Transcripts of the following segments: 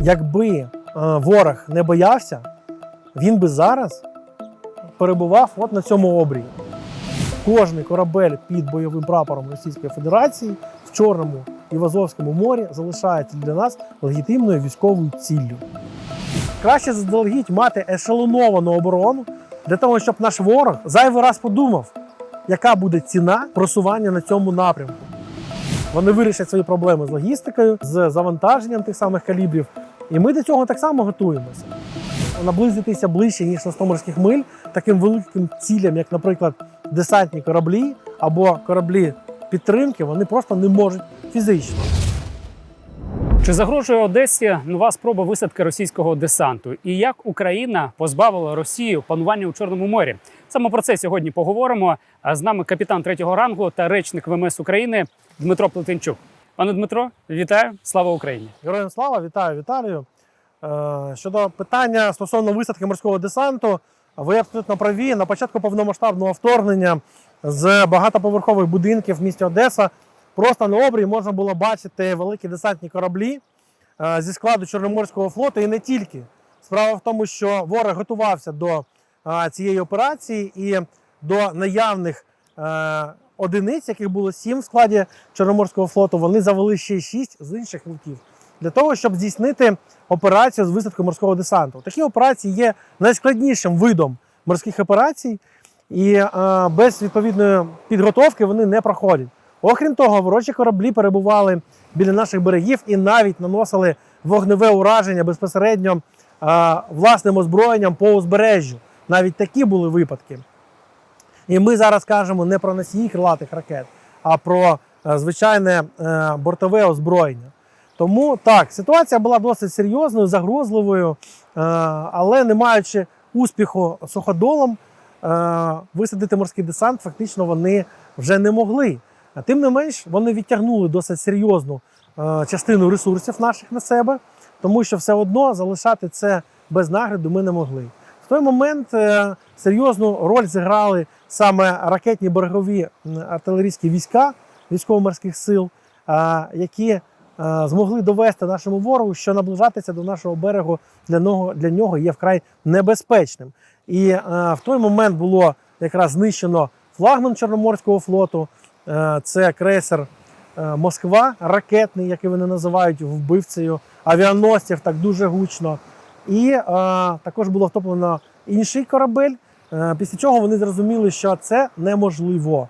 Якби е, ворог не боявся, він би зараз перебував от на цьому обрії. Кожний корабель під бойовим прапором Російської Федерації в Чорному і в Азовському морі залишається для нас легітимною військовою ціллю. Краще заздалегідь мати ешелоновану оборону для того, щоб наш ворог зайвий раз подумав, яка буде ціна просування на цьому напрямку. Вони вирішать свої проблеми з логістикою, з завантаженням тих самих калібрів. І ми до цього так само готуємося. Наблизитися ближче, ніж на 100 морських миль, таким великим цілям, як, наприклад, десантні кораблі або кораблі підтримки, вони просто не можуть фізично. Чи загрожує Одесі нова спроба висадки російського десанту? І як Україна позбавила Росію панування у Чорному морі? Саме про це сьогодні поговоримо. А з нами капітан третього рангу та речник ВМС України Дмитро Плетенчук. Пане Дмитро, вітаю! Слава Україні! Героям слава, вітаю Віталію. Е, Щодо питання стосовно висадки морського десанту, ви абсолютно праві. На початку повномасштабного вторгнення з багатоповерхових будинків в місті Одеса просто на обрії можна було бачити великі десантні кораблі е, зі складу Чорноморського флоту і не тільки. Справа в тому, що ворог готувався до е, цієї операції і до наявних одиниць, яких було сім в складі Чорноморського флоту, вони завели ще шість з інших флотів для того, щоб здійснити операцію з висадки морського десанту. Такі операції є найскладнішим видом морських операцій, і е, без відповідної підготовки вони не проходять. Окрім того, ворожі кораблі перебували біля наших берегів і навіть наносили вогневе ураження безпосередньо е, власним озброєнням по узбережжю. Навіть такі були випадки. І ми зараз кажемо не про носії крилатих ракет, а про е, звичайне е, бортове озброєння. Тому так, ситуація була досить серйозною, загрозливою, е, але не маючи успіху суходолом, висадити морський десант фактично вони вже не могли. Тим не менш, вони відтягнули досить серйозну частину ресурсів наших на себе, тому що все одно залишати це без нагляду ми не могли. В той момент е, серйозну роль зіграли саме ракетні берегові артилерійські війська військово-морських сил, е, які е, змогли довести нашому ворогу, що наближатися до нашого берегу для нього, для нього є вкрай небезпечним. І в той момент було якраз знищено флагман Чорноморського флоту. Це крейсер Москва, ракетний, який вони називають вбивцею авіаносців, так дуже гучно. І е, також було втоплено інший корабель. Е, після чого вони зрозуміли, що це неможливо.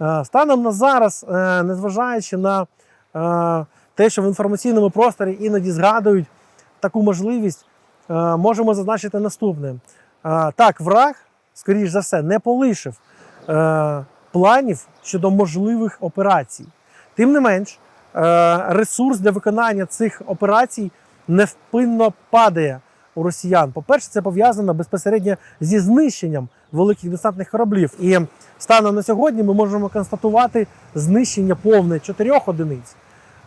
Е, станом на зараз, е, незважаючи на е, те, що в інформаційному просторі іноді згадують таку можливість, е, можемо зазначити наступне: Е, так, враг, скоріш за все, не полишив е, планів щодо можливих операцій. Тим не менш, е, ресурс для виконання цих операцій невпинно падає у росіян. По-перше, це пов'язано безпосередньо зі знищенням великих десантних кораблів. І станом на сьогодні ми можемо констатувати знищення повне чотирьох одиниць.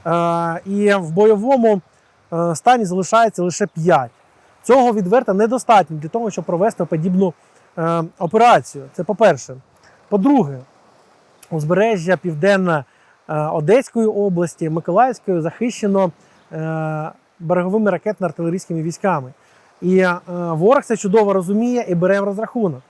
Е, І в бойовому е, стані залишається лише п'ять. Цього відверто недостатньо для того, щоб провести подібну е, операцію. Це по-перше. По-друге, узбережжя південно Одеської області, Миколаївської захищено береговими ракетно-артилерійськими військами. І е, ворог це чудово розуміє і бере в розрахунок.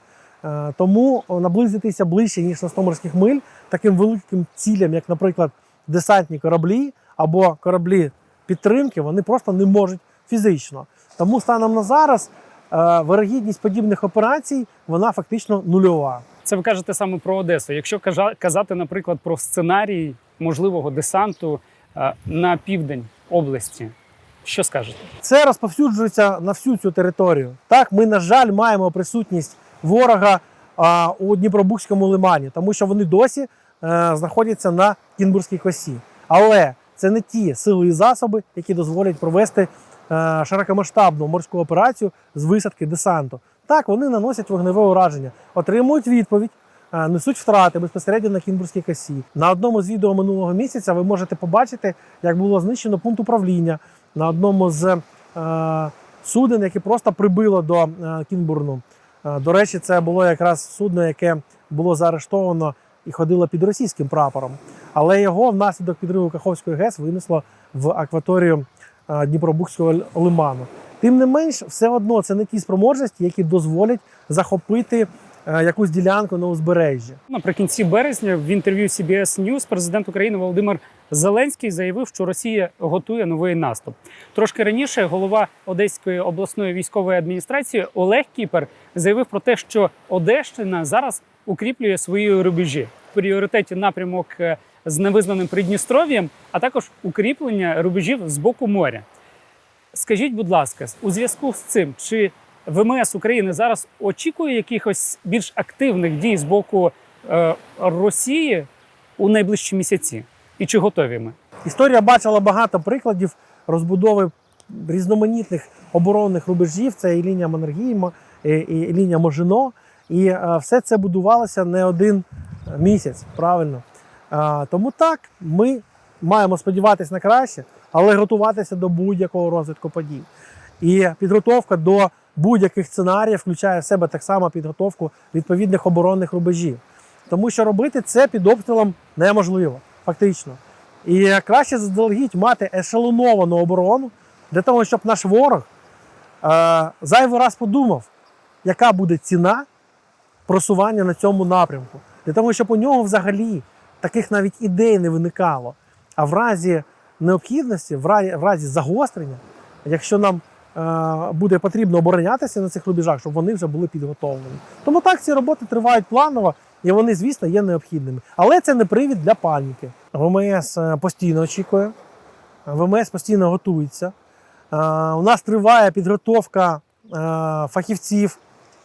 Е, Тому наблизитися ближче, ніж на 100 морських миль, таким великим цілям, як, наприклад, десантні кораблі або кораблі підтримки, вони просто не можуть фізично. Тому станом на зараз е, вирогідність подібних операцій вона фактично нульова. Це ви кажете саме про Одесу. Якщо казати, наприклад, про сценарій можливого десанту на південь області, що скажете? Це розповсюджується на всю цю територію. Так, ми, на жаль, маємо присутність ворога а, у Дніпробузькому лимані, тому що вони досі е, знаходяться на Кінбурзькій косі. Але це не ті сили і засоби, які дозволять провести е, широкомасштабну морську операцію з висадки десанту. Так, вони наносять вогневе ураження, отримують відповідь. е, Несуть втрати безпосередньо на Кінбурзькій косі. На одному з відео минулого місяця ви можете побачити, як було знищено пункт управління на одному з е, суден, яке просто прибило до е, Кінбурну. Е, до речі, це було якраз судно, яке було заарештовано і ходило під російським прапором. Але його внаслідок підриву Каховської ГЕС винесло в акваторію Дніпробукського лиману. Тим не менш, все одно це не ті спроможності, які дозволять захопити якусь ділянку на узбережжі. Наприкінці березня в інтерв'ю CBS News президент України Володимир Зеленський заявив, що Росія готує новий наступ. Трошки раніше голова Одеської обласної військової адміністрації Олег Кіпер заявив про те, що Одещина зараз укріплює свої рубежі в пріоритеті напрямок е, з невизнаним Придністров'ям, а також укріплення рубежів з боку моря. Скажіть, будь ласка, у зв'язку з цим, чи ВМС України зараз очікує якихось більш активних дій з боку е, Росії у найближчі місяці? І чи готові ми? Історія бачила багато прикладів розбудови різноманітних оборонних рубежів. Це і лінія Маннергейма, і, і лінія Можино. І е, все це будувалося не один місяць, правильно. Е, тому так, ми маємо сподіватися на краще, але готуватися до будь-якого розвитку подій. І підготовка до будь-яких сценаріїв включає в себе так само підготовку відповідних оборонних рубежів. Тому що робити це під обстрілом неможливо, фактично. І краще заздалегідь мати ешелоновану оборону для того, щоб наш ворог е, зайвий раз подумав, яка буде ціна просування на цьому напрямку. Для того, щоб у нього взагалі таких навіть ідей не виникало. А в разі необхідності, в разі, в разі загострення, якщо нам е, буде потрібно оборонятися на цих рубежах, щоб вони вже були підготовлені. Тому так ці роботи тривають планово, і вони, звісно, є необхідними. Але це не привід для паніки. ВМС е, постійно очікує, ВМС постійно готується. Е, У нас триває підготовка е, фахівців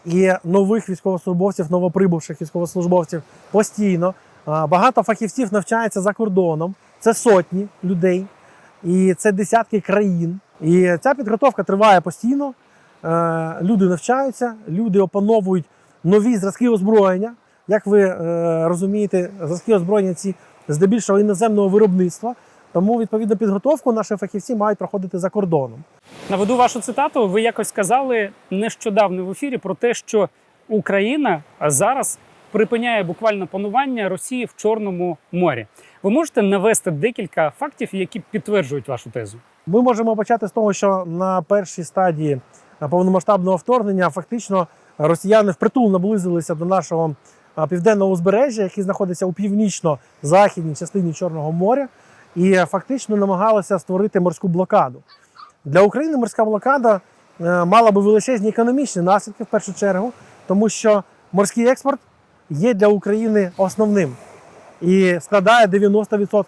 і нових військовослужбовців, новоприбувших військовослужбовців постійно. Багато фахівців навчається за кордоном. Це сотні людей, і це десятки країн. І ця підготовка триває постійно. Люди навчаються, люди опановують нові зразки озброєння. Як ви е, розумієте, зразки озброєння ці здебільшого іноземного виробництва. Тому відповідну підготовку наші фахівці мають проходити за кордоном. Наведу вашу цитату. Ви якось сказали нещодавно в ефірі про те, що Україна зараз припиняє буквально панування Росії в Чорному морі. Ви можете навести декілька фактів, які підтверджують вашу тезу? Ми можемо почати з того, що на першій стадії повномасштабного вторгнення фактично росіяни впритул наблизилися до нашого південного узбережжя, який знаходиться у північно-західній частині Чорного моря, і фактично намагалися створити морську блокаду. Для України морська блокада е, мала би величезні економічні наслідки в першу чергу, тому що морський експорт є для України основним і складає 90%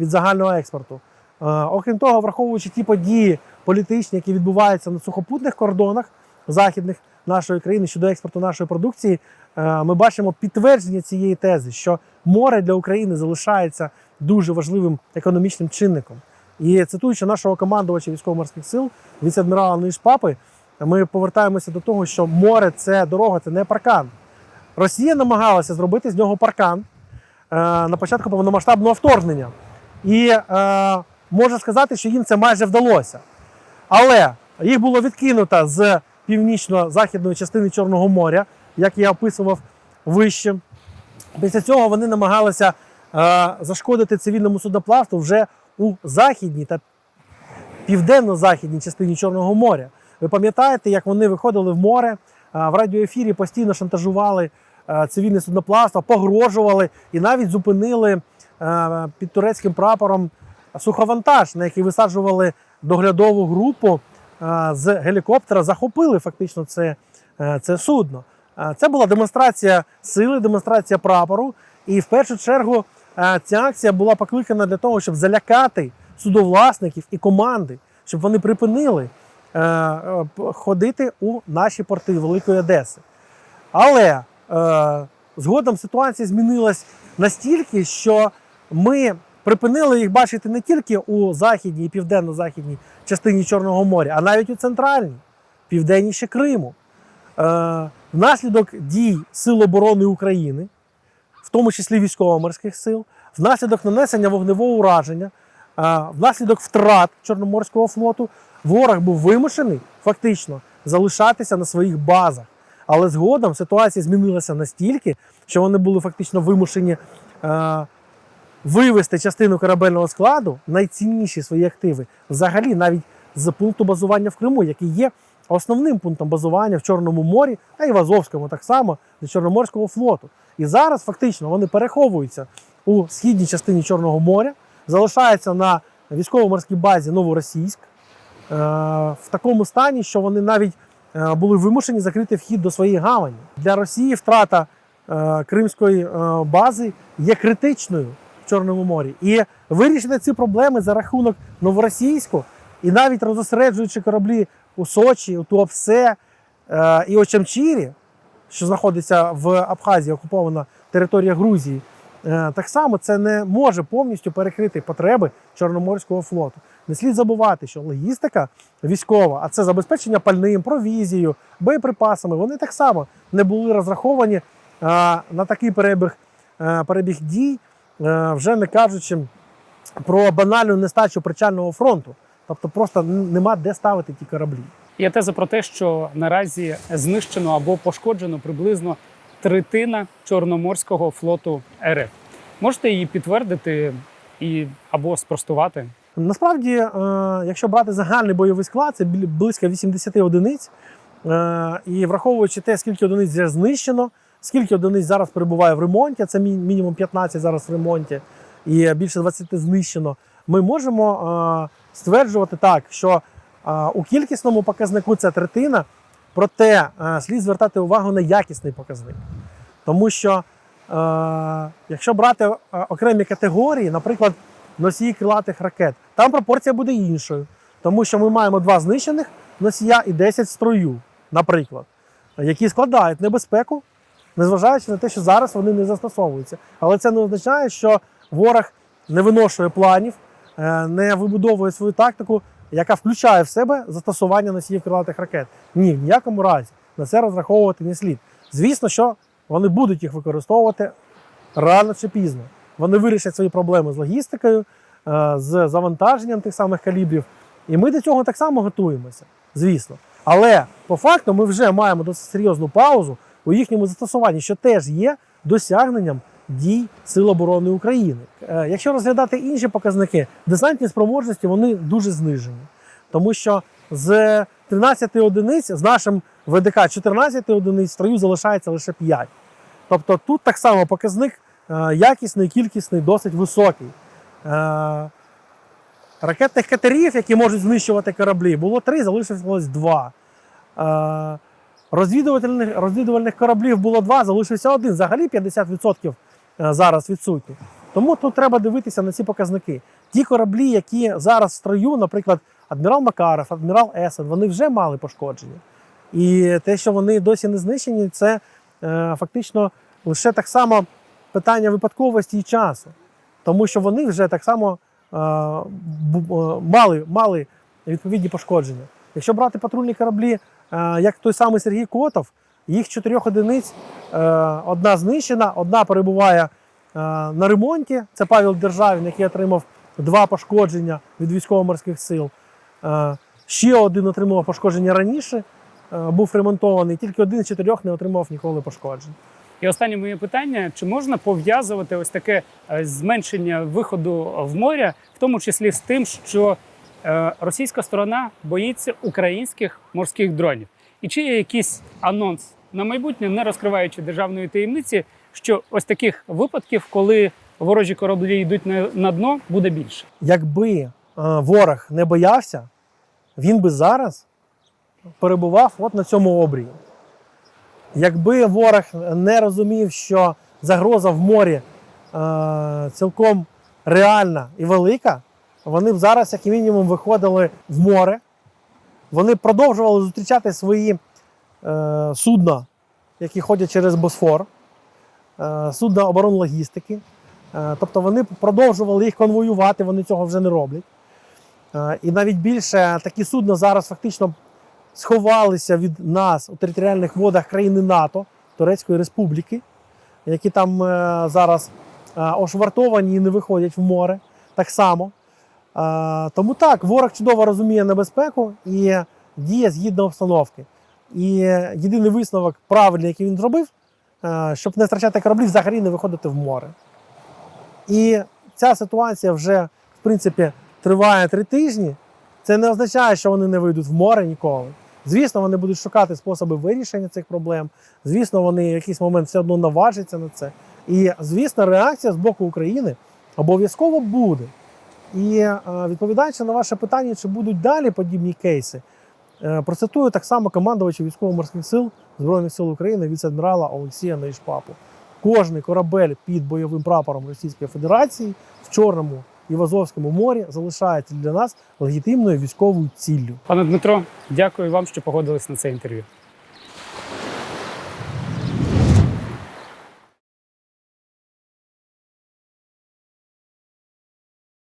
від загального експорту. Е, Окрім того, враховуючи ті події політичні, які відбуваються на сухопутних кордонах західних нашої країни щодо експорту нашої продукції, е, ми бачимо підтвердження цієї тези, що море для України залишається дуже важливим економічним чинником. І цитуючи нашого командувача військово-морських сил, віце-адмірала Нишпапи, ми повертаємося до того, що море це дорога, це не паркан. Росія намагалася зробити з нього паркан е, на початку повномасштабного вторгнення. І е, можу сказати, що їм це майже вдалося. Але їх було відкинуто з північно-західної частини Чорного моря, як я описував вище. Після цього вони намагалися е, зашкодити цивільному судоплавству вже у західній та південно-західній частині Чорного моря. Ви пам'ятаєте, як вони виходили в море е, в радіоефірі, постійно шантажували е, цивільне судноплавство, погрожували і навіть зупинили е, під турецьким прапором суховантаж, на який висаджували доглядову групу з гелікоптера, захопили фактично це, е, це судно. Це була демонстрація сили, демонстрація прапору. І в першу чергу е, ця акція була покликана для того, щоб залякати судовласників і команди, щоб вони припинили е, ходити у наші порти Великої Одеси. Але згодом ситуація змінилась настільки, що ми припинили їх бачити не тільки у західній і південно-західній частині Чорного моря, а навіть у центральній, південніше Криму. Е, внаслідок дій Сил оборони України, в тому числі військово-морських сил, внаслідок нанесення вогневого ураження, е, внаслідок втрат Чорноморського флоту, ворог був вимушений фактично залишатися на своїх базах. Але згодом ситуація змінилася настільки, що вони були фактично вимушені е, вивести частину корабельного складу, найцінніші свої активи, взагалі навіть з пункту базування в Криму, який є основним пунктом базування в Чорному морі, а й в Азовському так само для Чорноморського флоту. І зараз фактично вони переховуються у східній частині Чорного моря, залишаються на військово-морській базі Новоросійськ е, в такому стані, що вони навіть е, були вимушені закрити вхід до своєї гавані. Для Росії втрата е, кримської бази є критичною Чорному морі. І вирішити ці проблеми за рахунок Новоросійську, і навіть розосереджуючи кораблі у Сочі, у Туапсе е, і Очамчірі, що знаходиться в Абхазії, окупована територія Грузії, е, так само це не може повністю перекрити потреби Чорноморського флоту. Не слід забувати, що логістика військова, а це забезпечення пальним, провізією, боєприпасами, вони так само не були розраховані е, на такий перебіг, е, перебіг дій, вже не кажучи про банальну нестачу причального фронту. Тобто просто нема де ставити ті кораблі. Є теза про те, що наразі знищено або пошкоджено приблизно третина Чорноморського флоту РФ. Можете її підтвердити і або спростувати? Насправді, е, якщо брати загальний бойовий склад, це близько 80 одиниць. Е, І враховуючи те, скільки одиниць вже знищено, скільки одиниць зараз перебуває в ремонті, це мінімум 15 зараз в ремонті, і більше 20 знищено, ми можемо е, стверджувати так, що е, у кількісному показнику це третина, проте е, слід звертати увагу на якісний показник. Тому що, якщо брати окремі категорії, наприклад, носії крилатих ракет, там пропорція буде іншою. Тому що ми маємо два знищених носія і 10 строю, наприклад, які складають небезпеку, незважаючи на те, що зараз вони не застосовуються. Але це не означає, що ворог не виношує планів, е, не вибудовує свою тактику, яка включає в себе застосування носіїв крилатих ракет. Ні, в ніякому разі на це розраховувати не слід. Звісно, що вони будуть їх використовувати рано чи пізно. Вони вирішать свої проблеми з логістикою, е, з завантаженням тих самих калібрів. І ми до цього так само готуємося, звісно. Але по факту ми вже маємо досить серйозну паузу у їхньому застосуванні, що теж є досягненням дій Сил оборони України. Е, Якщо розглядати інші показники, десантні спроможності вони дуже знижені, тому що з 13 одиниць з нашим ВДК 14 одиниць в строю залишається лише 5. Тобто тут так само показник е, якісний, кількісний, досить високий. Е, Ракетних катерів, які можуть знищувати кораблі, було три, залишилось два. Розвідувальних, розвідувальних кораблів було два, залишився один. Взагалі 50% е, зараз відсутні. Тому тут треба дивитися на ці показники. Ті кораблі, які зараз в строю, наприклад, адмірал Макаров, адмірал Есен, вони вже мали пошкодження. І те, що вони досі не знищені, це е, фактично лише так само питання випадковості і часу. Тому що вони вже так само е, е, мали, мали відповідні пошкодження. Якщо брати патрульні кораблі, як той самий Сергій Котов, їх чотирьох одиниць, е, одна знищена, одна перебуває е, на ремонті. Це Павел Державін, який отримав два пошкодження від військово-морських сил. Е, Ще один отримав пошкодження раніше, е, був ремонтований, тільки один з чотирьох не отримав ніколи пошкоджень. І останнє моє питання: чи можна пов'язувати ось таке е, зменшення виходу в море, в тому числі з тим, що е, російська сторона боїться українських морських дронів? І чи є якийсь анонс на майбутнє, не розкриваючи державної таємниці, що ось таких випадків, коли ворожі кораблі йдуть на, на дно, буде більше? Якби е, ворог не боявся, він би зараз перебував от на цьому обрії. Якби ворог не розумів, що загроза в морі е, цілком реальна і велика, вони б зараз, як мінімум, виходили в море, вони продовжували зустрічати свої е, судна, які ходять через Босфор, е, судна оборонлогістики. Е, Тобто вони продовжували їх конвоювати, вони цього вже не роблять. Е, І навіть більше такі судна зараз фактично сховалися від нас у територіальних водах країни НАТО, Турецької Республіки, які там е, зараз е, ошвартовані і не виходять в море так само. Тому так, ворог чудово розуміє небезпеку і діє згідно обстановки. І єдиний висновок правильний, який він зробив, е, щоб не втрачати кораблі, взагалі не виходити в море. І ця ситуація вже в принципі триває три тижні, це не означає, що вони не вийдуть в море ніколи. Звісно, вони будуть шукати способи вирішення цих проблем. Звісно, вони в якийсь момент все одно наважаться на це. І звісно, реакція з боку України обов'язково буде. І е, відповідаючи на ваше питання, чи будуть далі подібні кейси, е, процитую так само командувача військово-морських сил Збройних сил України віце-адмірала Олексія Нейшпапу. Кожний корабель під бойовим прапором Російської Федерації в Чорному і в Азовському морі залишається для нас легітимною військовою ціллю. Пане Дмитро, дякую вам, що погодились на це інтерв'ю.